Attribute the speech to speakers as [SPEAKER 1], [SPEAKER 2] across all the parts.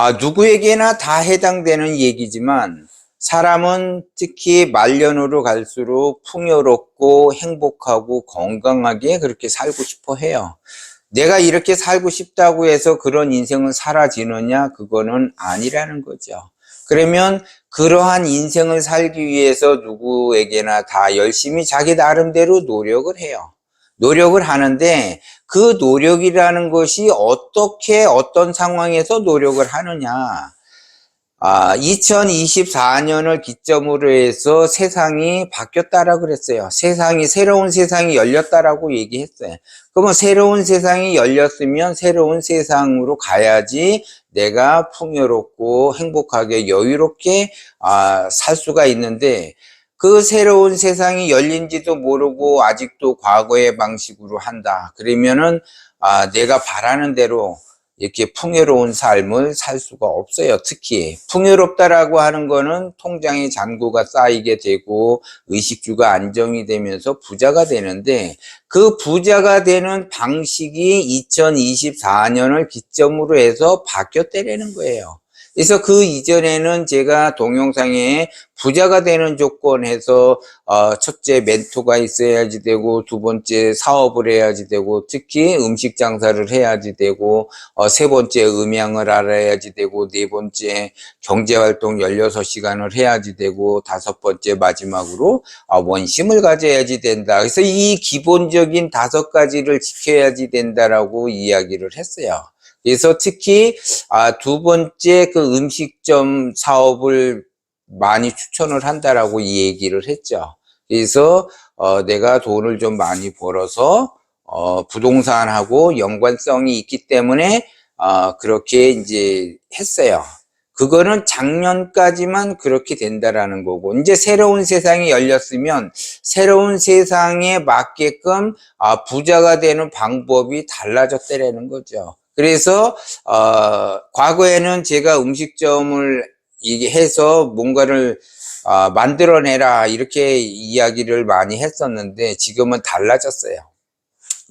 [SPEAKER 1] 아, 누구에게나 다 해당되는 얘기지만 사람은 특히 말년으로 갈수록 풍요롭고 행복하고 건강하게 그렇게 살고 싶어 해요. 내가 이렇게 살고 싶다고 해서 그런 인생은 사라지느냐? 그거는 아니라는 거죠. 그러면 그러한 인생을 살기 위해서 누구에게나 다 열심히 자기 나름대로 노력을 해요. 노력을 하는데 그 노력이라는 것이 어떻게 어떤 상황에서 노력을 하느냐. 아, 2024년을 기점으로 해서 세상이 바뀌었다라고 그랬어요. 세상이, 새로운 세상이 열렸다라고 얘기했어요. 그러면 새로운 세상이 열렸으면 새로운 세상으로 가야지 내가 풍요롭고 행복하게 여유롭게 아, 살 수가 있는데 그 새로운 세상이 열린지도 모르고 아직도 과거의 방식으로 한다. 그러면은 아, 내가 바라는 대로 이렇게 풍요로운 삶을 살 수가 없어요. 특히 풍요롭다라고 하는 거는 통장에 잔고가 쌓이게 되고 의식주가 안정이 되면서 부자가 되는데 그 부자가 되는 방식이 2024년을 기점으로 해서 바뀌었다라는 거예요. 그래서 그 이전에는 제가 동영상에 부자가 되는 조건에서 어 첫째 멘토가 있어야지 되고 두 번째 사업을 해야지 되고 특히 음식 장사를 해야지 되고 어 세 번째 음향을 알아야지 되고 네 번째 경제 활동 16시간을 해야지 되고 다섯 번째 마지막으로 아, 원심을 가져야지 된다. 그래서 이 기본적인 다섯 가지를 지켜야지 된다라고 이야기를 했어요. 그래서 특히 아, 두 번째 그 음식점 사업을 많이 추천을 한다라고 이 얘기를 했죠. 그래서 어, 내가 돈을 좀 많이 벌어서 어, 부동산하고 연관성이 있기 때문에 어, 그렇게 이제 했어요. 그거는 작년까지만 그렇게 된다라는 거고 이제 새로운 세상이 열렸으면 새로운 세상에 맞게끔 아, 부자가 되는 방법이 달라졌다라는 거죠. 그래서 어, 과거에는 제가 음식점을 이게 해서 뭔가를 어, 만들어내라 이렇게 이야기를 많이 했었는데 지금은 달라졌어요.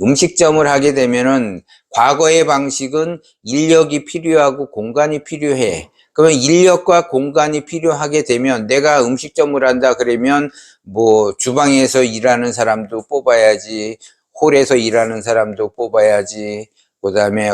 [SPEAKER 1] 음식점을 하게 되면은 과거의 방식은 인력이 필요하고 공간이 필요해. 그러면 인력과 공간이 필요하게 되면 내가 음식점을 한다 그러면 뭐 주방에서 일하는 사람도 뽑아야지, 홀에서 일하는 사람도 뽑아야지, 그 다음에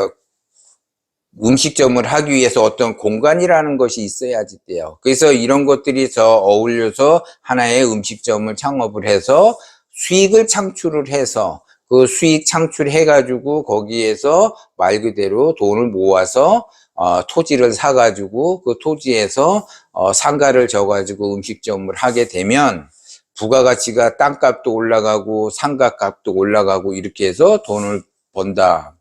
[SPEAKER 1] 음식점을 하기 위해서 어떤 공간이라는 것이 있어야지 돼요. 그래서 이런 것들이 저 어울려서 하나의 음식점을 창업을 해서 수익을 창출을 해서 그 수익 창출해 가지고 거기에서 말 그대로 돈을 모아서 어, 토지를 사 가지고 그 토지에서 어, 상가를 져 가지고 음식점을 하게 되면 부가가치가 땅값도 올라가고 상가값도 올라가고 이렇게 해서 돈을 번다.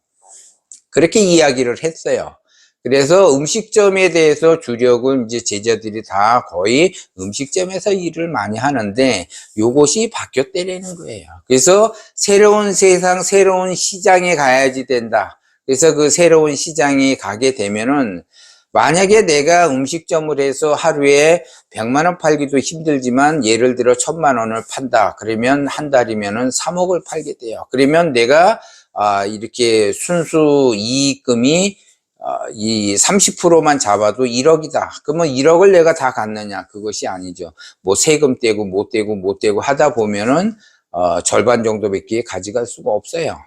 [SPEAKER 1] 그렇게 이야기를 했어요. 그래서 음식점에 대해서 주력은 이제 제자들이 다 거의 음식점에서 일을 많이 하는데 요것이 바뀌었다라는 거예요. 그래서 새로운 세상, 새로운 시장에 가야지 된다. 그래서 그 새로운 시장에 가게 되면은 만약에 내가 음식점을 해서 하루에 100만 원 팔기도 힘들지만 예를 들어 1000만 원을 판다. 그러면 한 달이면은 3억을 팔게 돼요. 그러면 내가 아, 이렇게 순수 이익금이 아, 이 30%만 잡아도 1억이다. 그러면 1억을 내가 다 갖느냐? 그것이 아니죠. 뭐 세금 떼고 못 떼고 못 떼고 하다 보면은 어, 절반 정도밖에 가져갈 수가 없어요.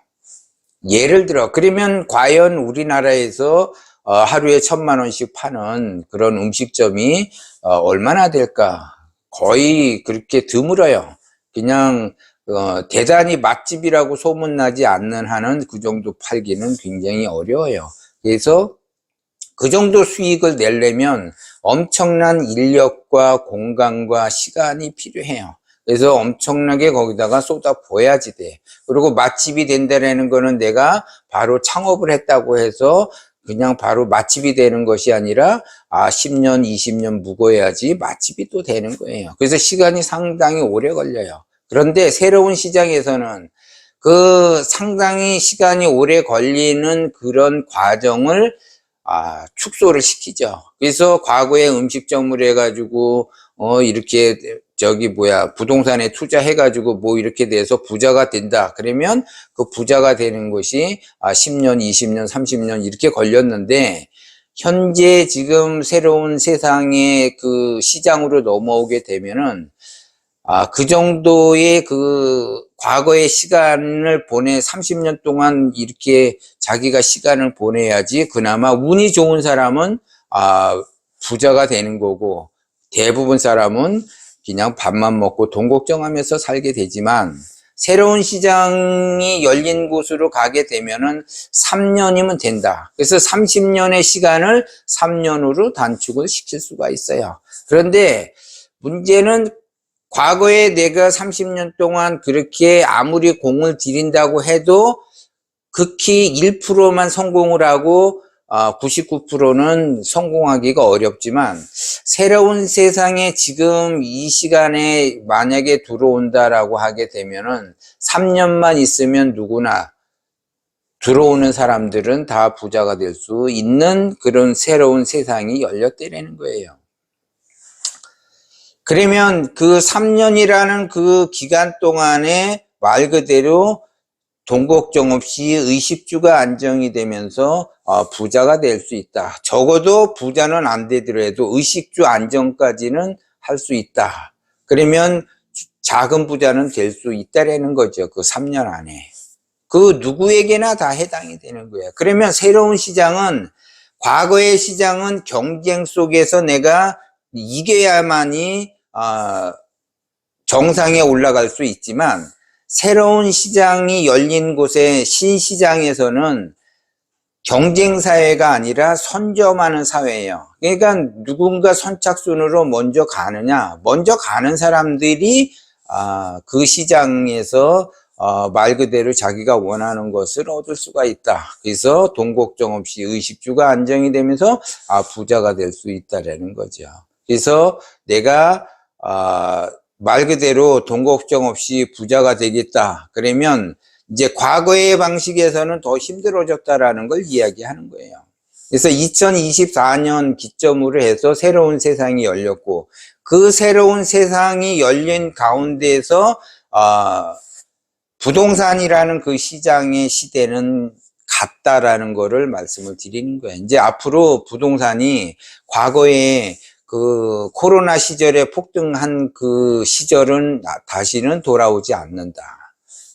[SPEAKER 1] 예를 들어 그러면 과연 우리나라에서 어, 하루에 천만 원씩 파는 그런 음식점이 어, 얼마나 될까? 거의 그렇게 드물어요. 그냥 어, 대단히 맛집이라고 소문나지 않는 한은 그 정도 팔기는 굉장히 어려워요. 그래서 그 정도 수익을 내려면 엄청난 인력과 공간과 시간이 필요해요. 그래서 엄청나게 거기다가 쏟아 부어야지 돼. 그리고 맛집이 된다라는 거는 내가 바로 창업을 했다고 해서 그냥 바로 맛집이 되는 것이 아니라 아 10년, 20년 묵어야지 맛집이 또 되는 거예요. 그래서 시간이 상당히 오래 걸려요. 그런데 새로운 시장에서는 그 상당히 시간이 오래 걸리는 그런 과정을 아, 축소를 시키죠. 그래서 과거에 음식점을 해가지고 어 이렇게 저기 뭐야 부동산에 투자해가지고 뭐 이렇게 돼서 부자가 된다. 그러면 그 부자가 되는 것이 아 10년, 20년, 30년 이렇게 걸렸는데 현재 지금 새로운 세상의 그 시장으로 넘어오게 되면은 아, 그 정도의 그 과거의 시간을 보내 30년 동안 이렇게 자기가 시간을 보내야지 그나마 운이 좋은 사람은 아, 부자가 되는 거고 대부분 사람은 그냥 밥만 먹고 돈 걱정하면서 살게 되지만 새로운 시장이 열린 곳으로 가게 되면은 3년이면 된다. 그래서 30년의 시간을 3년으로 단축을 시킬 수가 있어요. 그런데 문제는 과거에 내가 30년 동안 그렇게 아무리 공을 들인다고 해도 극히 1%만 성공을 하고 99%는 성공하기가 어렵지만 새로운 세상에 지금 이 시간에 만약에 들어온다라고 하게 되면은 3년만 있으면 누구나 들어오는 사람들은 다 부자가 될 수 있는 그런 새로운 세상이 열렸다라는 거예요. 그러면 그 3년이라는 그 기간 동안에 말 그대로 돈 걱정 없이 의식주가 안정이 되면서 어, 부자가 될 수 있다. 적어도 부자는 안 되더라도 의식주 안정까지는 할 수 있다. 그러면 작은 부자는 될 수 있다라는 거죠. 그 3년 안에. 그 누구에게나 다 해당이 되는 거예요. 그러면 새로운 시장은 과거의 시장은 경쟁 속에서 내가 이겨야만이 어, 정상에 올라갈 수 있지만 새로운 시장이 열린 곳에 신시장에서는 경쟁 사회가 아니라 선점하는 사회예요. 그러니까 누군가 선착순으로 먼저 가느냐, 먼저 가는 사람들이 아, 그 시장에서 어, 말 그대로 자기가 원하는 것을 얻을 수가 있다. 그래서 돈 걱정 없이 의식주가 안정이 되면서 아, 부자가 될 수 있다라는 거죠. 그래서 내가 아, 말 그대로 돈 걱정 없이 부자가 되겠다. 그러면 이제 과거의 방식에서는 더 힘들어졌다라는 걸 이야기하는 거예요. 그래서 2024년 기점으로 해서 새로운 세상이 열렸고 그 새로운 세상이 열린 가운데에서 어, 부동산이라는 그 시장의 시대는 같다라는 거를 말씀을 드리는 거예요. 이제 앞으로 부동산이 과거에 그 코로나 시절에 폭등한 그 시절은 다시는 돌아오지 않는다.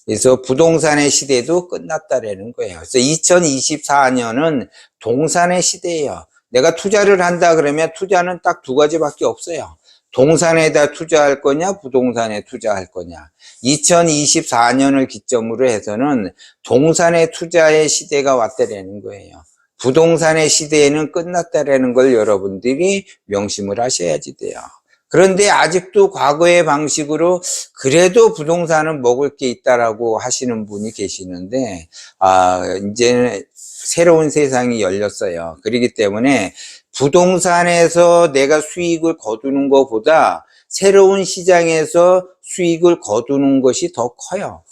[SPEAKER 1] 그래서 부동산의 시대도 끝났다라는 거예요. 그래서 2024년은 동산의 시대예요. 내가 투자를 한다 그러면 투자는 딱 두 가지밖에 없어요. 동산에다 투자할 거냐, 부동산에 투자할 거냐. 2024년을 기점으로 해서는 동산의 투자의 시대가 왔다라는 거예요. 부동산의 시대에는 끝났다라는 걸 여러분들이 명심을 하셔야지 돼요. 그런데 아직도 과거의 방식으로 그래도 부동산은 먹을 게 있다라고 하시는 분이 계시는데, 아, 이제는 새로운 세상이 열렸어요. 그렇기 때문에 부동산에서 내가 수익을 거두는 것보다 새로운 시장에서 수익을 거두는 것이 더 커요.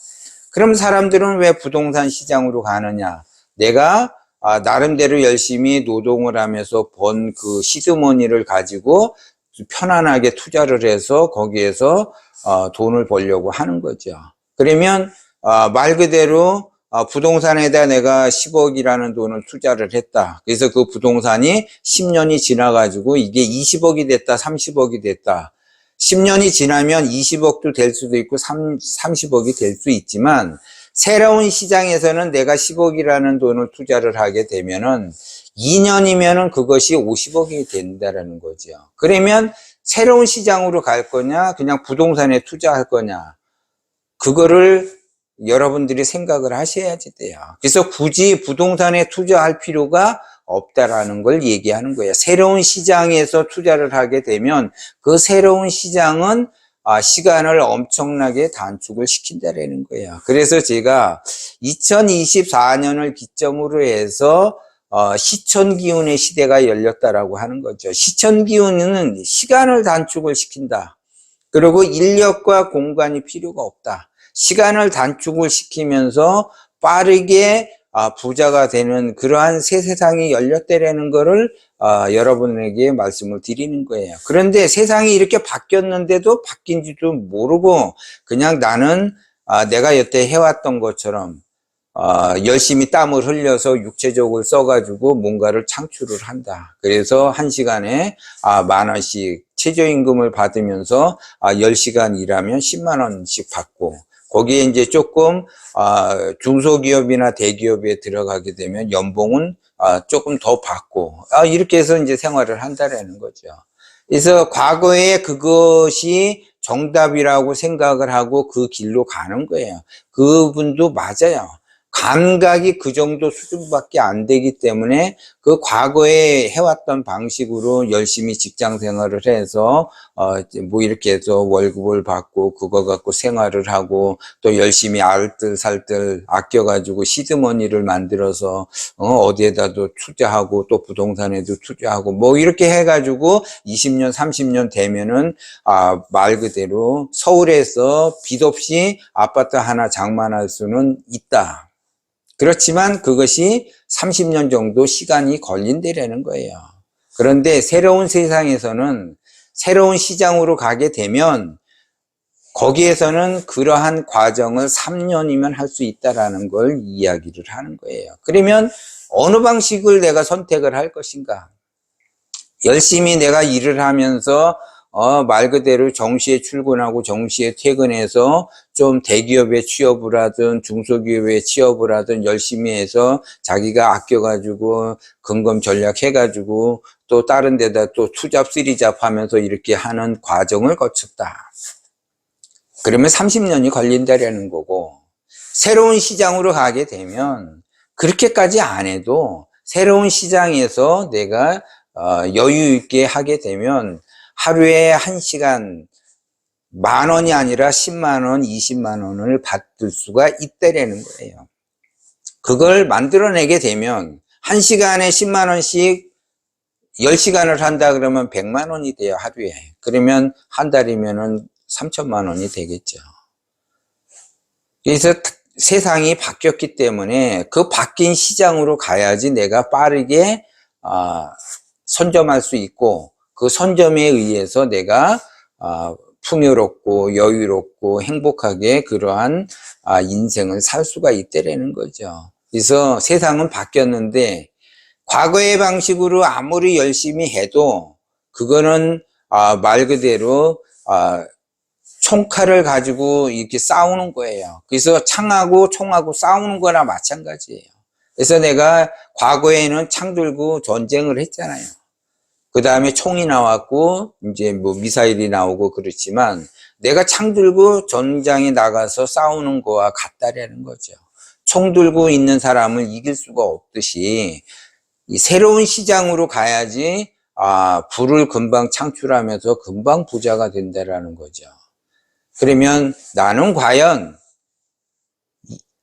[SPEAKER 1] 그럼 사람들은 왜 부동산 시장으로 가느냐? 내가 아, 나름대로 열심히 노동을 하면서 번 그 시드머니를 가지고 편안하게 투자를 해서 거기에서 어, 돈을 벌려고 하는 거죠. 그러면 어, 말 그대로 어, 부동산에다 내가 10억이라는 돈을 투자를 했다. 그래서 그 부동산이 10년이 지나가지고 이게 20억이 됐다, 30억이 됐다. 10년이 지나면 20억도 될 수도 있고 3, 30억이 될 수 있지만 새로운 시장에서는 내가 10억이라는 돈을 투자를 하게 되면은 2년이면은 그것이 50억이 된다라는 거죠. 그러면 새로운 시장으로 갈 거냐, 그냥 부동산에 투자할 거냐, 그거를 여러분들이 생각을 하셔야지 돼요. 그래서 굳이 부동산에 투자할 필요가 없다라는 걸 얘기하는 거예요. 새로운 시장에서 투자를 하게 되면 그 새로운 시장은 아, 시간을 엄청나게 단축을 시킨다라는 거예요. 그래서 제가 2024년을 기점으로 해서 어, 시천 기운의 시대가 열렸다라고 하는 거죠. 시천 기운은 시간을 단축을 시킨다. 그리고 인력과 공간이 필요가 없다. 시간을 단축을 시키면서 빠르게 아, 부자가 되는 그러한 새 세상이 열렸다라는 것을 아, 여러분에게 말씀을 드리는 거예요. 그런데 세상이 이렇게 바뀌었는데도 바뀐지도 모르고 그냥 나는 아, 내가 여태 해왔던 것처럼 어, 열심히 땀을 흘려서 육체적으로 써가지고 뭔가를 창출을 한다. 그래서 한 시간에 아, 만 원씩 최저임금을 받으면서 아, 10시간 일하면 10만 원씩 받고 거기에 이제 조금 아, 중소기업이나 대기업에 들어가게 되면 연봉은 아, 조금 더 받고 아, 이렇게 해서 이제 생활을 한다라는 거죠. 그래서 과거에 그것이 정답이라고 생각을 하고 그 길로 가는 거예요. 그분도 맞아요. 감각이 그 정도 수준밖에 안 되기 때문에 그 과거에 해왔던 방식으로 열심히 직장 생활을 해서 어뭐 이렇게 해서 월급을 받고 그거 갖고 생활을 하고 또 열심히 알뜰살뜰 아껴가지고 시드머니를 만들어서 어 어디에다도 투자하고 또 부동산에도 투자하고 뭐 이렇게 해가지고 20년 30년 되면은 아 말 그대로 서울에서 빚 없이 아파트 하나 장만할 수는 있다. 그렇지만 그것이 30년 정도 시간이 걸린다라는 거예요. 그런데 새로운 세상에서는 새로운 시장으로 가게 되면 거기에서는 그러한 과정을 3년이면 할 수 있다라는 걸 이야기를 하는 거예요. 그러면 어느 방식을 내가 선택을 할 것인가? 열심히 내가 일을 하면서 어, 말 그대로 정시에 출근하고 정시에 퇴근해서 좀 대기업에 취업을 하든 중소기업에 취업을 하든 열심히 해서 자기가 아껴가지고 근검 전략 해가지고 또 다른 데다 또 투잡 쓰리잡 하면서 이렇게 하는 과정을 거쳤다. 그러면 30년이 걸린다라는 거고 새로운 시장으로 가게 되면 그렇게까지 안 해도 새로운 시장에서 내가 어, 여유 있게 하게 되면 하루에 한 시간 만 원이 아니라 10만 원, 20만 원을 받을 수가 있다라는 거예요. 그걸 만들어내게 되면 한 시간에 10만 원씩 10시간을 한다 그러면 100만 원이 돼요, 하루에. 그러면 한 달이면은 3천만 원이 되겠죠. 그래서 세상이 바뀌었기 때문에 그 바뀐 시장으로 가야지 내가 빠르게 아, 선점할 수 있고 그 선점에 의해서 내가 아, 풍요롭고 여유롭고 행복하게 그러한 아, 인생을 살 수가 있다라는 거죠. 그래서 세상은 바뀌었는데 과거의 방식으로 아무리 열심히 해도 그거는 아, 말 그대로 아, 총칼을 가지고 이렇게 싸우는 거예요. 그래서 창하고 총하고 싸우는 거나 마찬가지예요. 그래서 내가 과거에는 창 들고 전쟁을 했잖아요. 그 다음에 총이 나왔고, 이제 뭐 미사일이 나오고 그렇지만, 내가 창 들고 전장에 나가서 싸우는 거와 같다라는 거죠. 총 들고 있는 사람을 이길 수가 없듯이, 이 새로운 시장으로 가야지, 아, 부를 금방 창출하면서 금방 부자가 된다라는 거죠. 그러면 나는 과연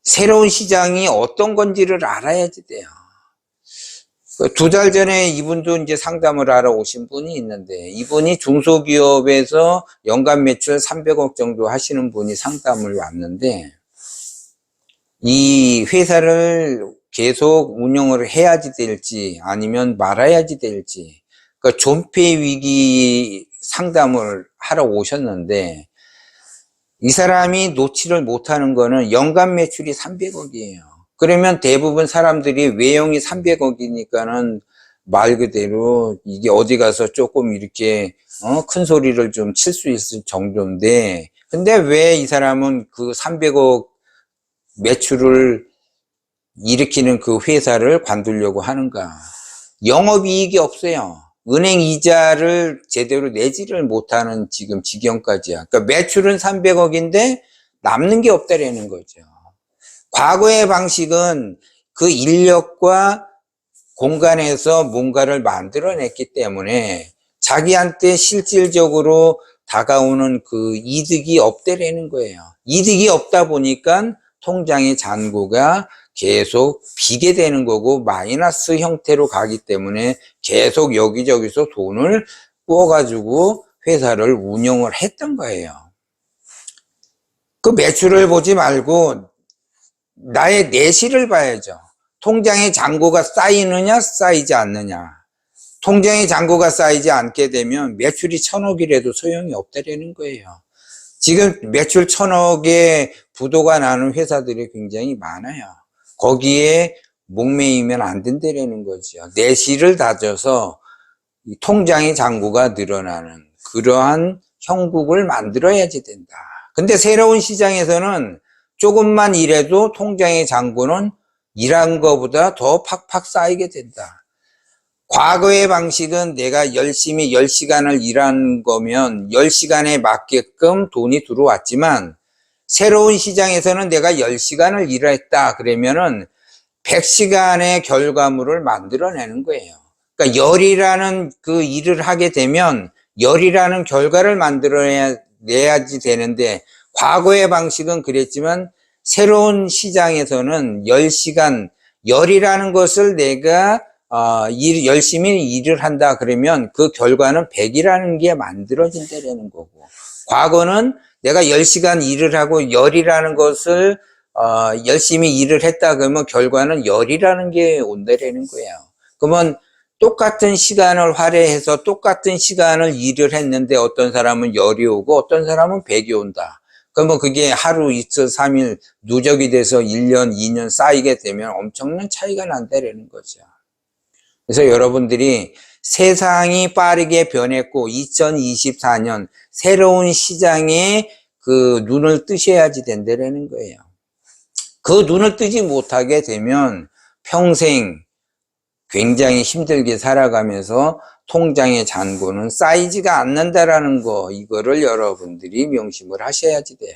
[SPEAKER 1] 새로운 시장이 어떤 건지를 알아야지 돼요. 그두달 전에 이분도 이제 상담을 하러 오신 분이 있는데 이분이 중소기업에서 연간 매출 300억 정도 하시는 분이 상담을 왔는데 이 회사를 계속 운영을 해야지 될지 아니면 말아야지 될지 그 존폐 위기 상담을 하러 오셨는데 이 사람이 놓지를 못하는 거는 연간 매출이 300억이에요. 그러면 대부분 사람들이 외형이 300억이니까는 말 그대로 이게 어디 가서 조금 이렇게 어? 큰 소리를 좀 칠 수 있을 정도인데 근데 왜 이 사람은 그 300억 매출을 일으키는 그 회사를 관두려고 하는가? 영업이익이 없어요. 은행 이자를 제대로 내지를 못하는 지금 지경까지야. 그러니까 매출은 300억인데 남는 게 없다라는 거죠. 과거의 방식은 그 인력과 공간에서 뭔가를 만들어냈기 때문에 자기한테 실질적으로 다가오는 그 이득이 없다라는 거예요. 이득이 없다 보니까 통장의 잔고가 계속 비게 되는 거고 마이너스 형태로 가기 때문에 계속 여기저기서 돈을 구워가지고 회사를 운영을 했던 거예요. 그 매출을 보지 말고 나의 내실을 봐야죠. 통장의 잔고가 쌓이느냐 쌓이지 않느냐. 통장의 잔고가 쌓이지 않게 되면 매출이 천억이라도 소용이 없다라는 거예요. 지금 매출 천억의 부도가 나는 회사들이 굉장히 많아요. 거기에 목매이면 안 된다라는 거죠. 내실을 다져서 이 통장의 잔고가 늘어나는 그러한 형국을 만들어야지 된다. 근데 새로운 시장에서는 조금만 일해도 통장의 잔고는 일한 것보다 더 팍팍 쌓이게 된다. 과거의 방식은 내가 열심히 10시간을 일한 거면 10시간에 맞게끔 돈이 들어왔지만 새로운 시장에서는 내가 10시간을 일했다 그러면은 100시간의 결과물을 만들어내는 거예요. 그러니까 열이라는 그 일을 하게 되면 열이라는 결과를 만들어내야지 되는데 과거의 방식은 그랬지만 새로운 시장에서는 10시간 열이라는 것을 내가 어, 일, 열심히 일을 한다 그러면 그 결과는 100이라는 게 만들어진다는 거고 과거는 내가 10시간 일을 하고 열이라는 것을 어, 열심히 일을 했다 그러면 결과는 열이라는 게 온다라는 거예요. 그러면 똑같은 시간을 할애해서 똑같은 시간을 일을 했는데 어떤 사람은 열이 오고 어떤 사람은 백이 온다. 그러면 그게 하루, 이틀, 삼일 누적이 돼서 1년, 2년 쌓이게 되면 엄청난 차이가 난다라는 거죠. 그래서 여러분들이 세상이 빠르게 변했고 2024년 새로운 시장에 그 눈을 뜨셔야지 된다라는 거예요. 그 눈을 뜨지 못하게 되면 평생 굉장히 힘들게 살아가면서 통장의 잔고는 쌓이지가 않는다라는 거 이거를 여러분들이 명심을 하셔야지 돼요.